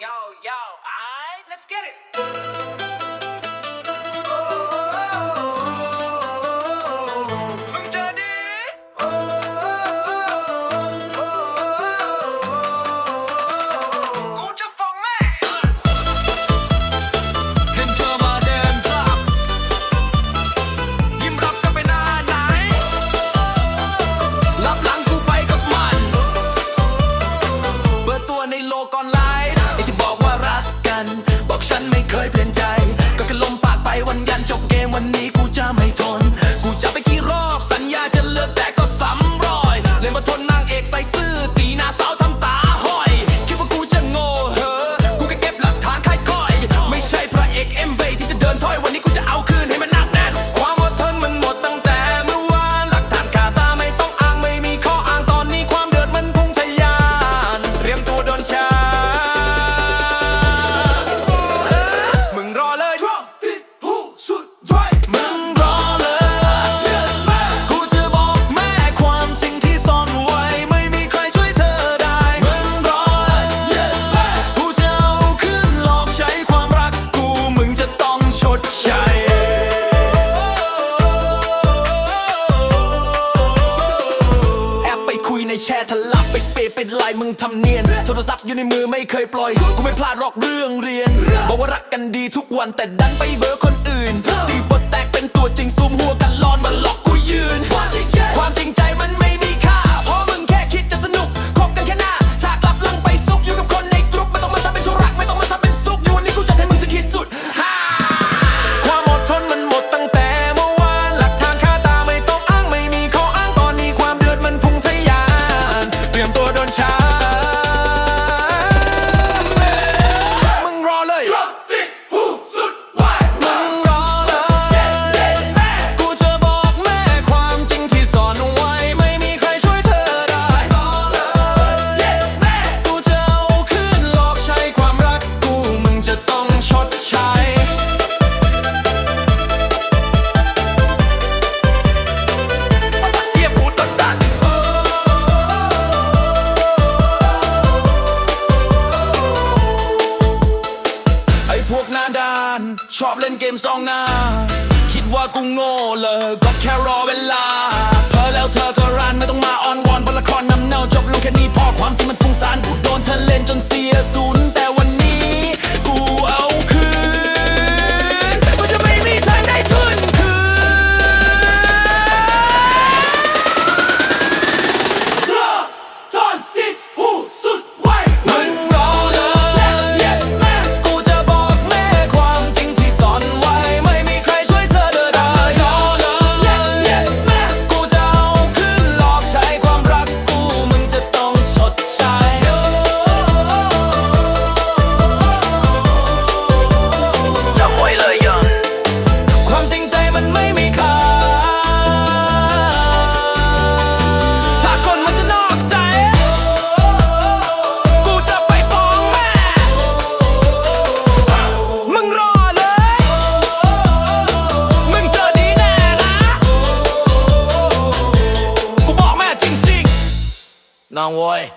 yo, yo. All right, let's get it. แชร์ทะลับไปเปเป็นไลน์มึงทำเนียน โทรศัพท์อยู่ในมือไม่เคยปล่อย กูไม่พลาดรอกเรื่องเรียน บอกว่ารักกันดีทุกวันแต่ดันไปเบอร์คนอื่นที่ ชอบเล่นเกมซองหน้า คิดว่ากูโง่เลยก็แค่รอเวลาเพอแล้วเธอก็รันไม่ต้องมาออน 哪位